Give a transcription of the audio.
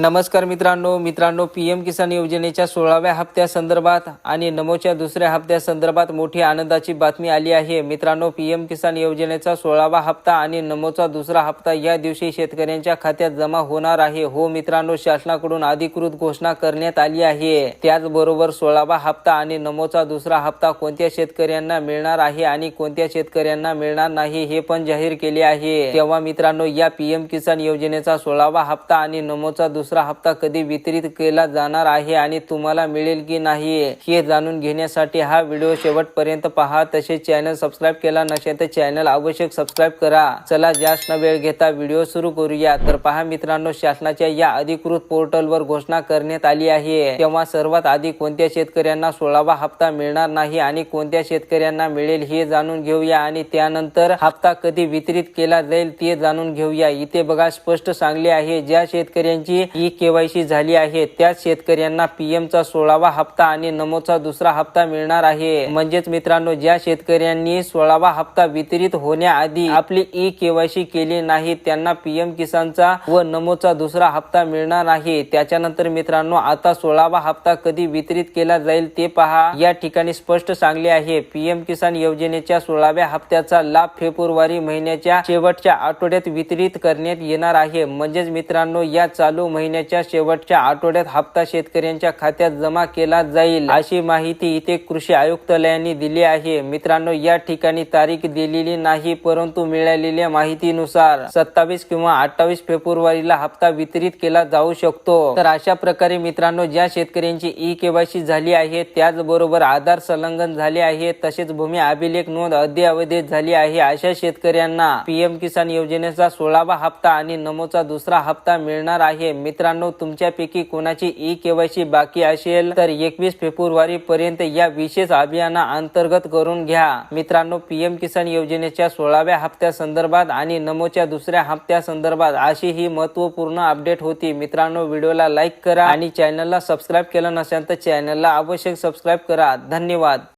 नमस्कार मित्रांनो मित्रांनो पी एम किसान योजनेच्या सोळाव्या हप्त्यासंदर्भात आणि नमोच्या दुसऱ्या हप्त्यासंदर्भात मोठी आनंदाची बातमी आली आहे. मित्रांनो पी एम किसान योजनेचा सोळावा हप्ता आणि नमोचा दुसरा हप्ता या दिवशी शेतकऱ्यांच्या खात्यात जमा होणार आहे. हो मित्रांनो शासनाकडून अधिकृत घोषणा करण्यात आली आहे. त्याचबरोबर सोळावा हप्ता आणि नमोचा दुसरा हप्ता कोणत्या शेतकऱ्यांना मिळणार आहे आणि कोणत्या शेतकऱ्यांना मिळणार नाही हे पण जाहीर केले आहे. तेव्हा मित्रांनो या पी एम किसान योजनेचा सोळावा हप्ता आणि नमोचा दुसरा हप्ता कधी वितरित केला जाणार आहे आणि तुम्हाला मिळेल की नाही हे जाणून घेण्यासाठी हा व्हिडिओ शेवटपर्यंत पहा. तसेच चॅनल सबस्क्राईब केला नसेल तर चॅनल आवश्यक सबस्क्राईब करा. चला जास्त न वेळ घेता व्हिडिओ सुरू करूया. तर पहा मित्रांनो शासनाच्या या अधिकृत पोर्टलवर घोषणा करण्यात आली आहे. तेव्हा सर्वात आधी कोणत्या शेतकऱ्यांना सोळावा हप्ता मिळणार नाही आणि कोणत्या शेतकऱ्यांना मिळेल हे जाणून घेऊया आणि त्यानंतर हप्ता कधी वितरित केला जाईल ते जाणून घेऊया. इथे बघा स्पष्ट सांगले आहे ज्या शेतकऱ्यांची ई केवायसी झाली आहे. त्याच शेतकऱ्यांना पीएम चा सोळावा हप्ता आणि नमोचा दुसरा हप्ता मिळणार आहे. म्हणजेच मित्रांनो ज्या शेतकऱ्यांनी सोळावा हप्ता वितरित होण्याआधी आपली ई केवायसी केली नाही त्यांना पीएम किसानचा व नमोचा दुसरा हप्ता मिळणार आहे. त्याच्यानंतर मित्रांनो आता सोळावा हप्ता कधी वितरित केला जाईल ते पहा. या ठिकाणी स्पष्ट सांगले आहे. पीएम किसान योजनेच्या सोळाव्या हप्त्याचा लाभ फेब्रुवारी महिन्याच्या शेवटच्या आठवड्यात वितरित करण्यात येणार आहे. म्हणजेच मित्रांनो या चालू महिन्याच्या शेवटच्या आठवड्यात हप्ता शेतकऱ्यांच्या खात्यात जमा केला जाईल अशी माहिती इथे कृषी आयुक्तालयाने दिली आहे. मित्रांनो या ठिकाणी तारीख दिलेली नाही परंतु मिळालेल्या माहितीनुसार सत्तावीस किंवा अठ्ठावीस फेब्रुवारीला हप्ता वितरित केला जाऊ शकतो. तर अशा प्रकारे मित्रांनो ज्या शेतकऱ्यांची ई केवायसी झाली आहे त्याचबरोबर आधार संलग्न झाले आहे तसेच भूमी अभिलेख नोंद अद्ययावधित झाली आहे. अशा शेतकऱ्यांना पीएम किसान योजनेचा सोळावा हप्ता आणि नमोचा दुसरा हप्ता मिळणार आहे. मित्रांनो तुमच्यापैकी कोणाची ई केवायसी बाकी असेल तर एकवीस फेब्रुवारी पर्यंत या विशेष अभियाना अंतर्गत करून घ्या. मित्रांनो पीएम किसान योजनेच्या सोळाव्या हप्त्या संदर्भात आणि नमोच्या दुसऱ्या हप्त्या संदर्भात अशी ही महत्त्वपूर्ण अपडेट होती. मित्रांनो व्हिडिओला लाईक करा आणि चॅनलला सबस्क्राईब केलं नसेल तर चॅनलला आवश्यक सबस्क्राईब करा. धन्यवाद.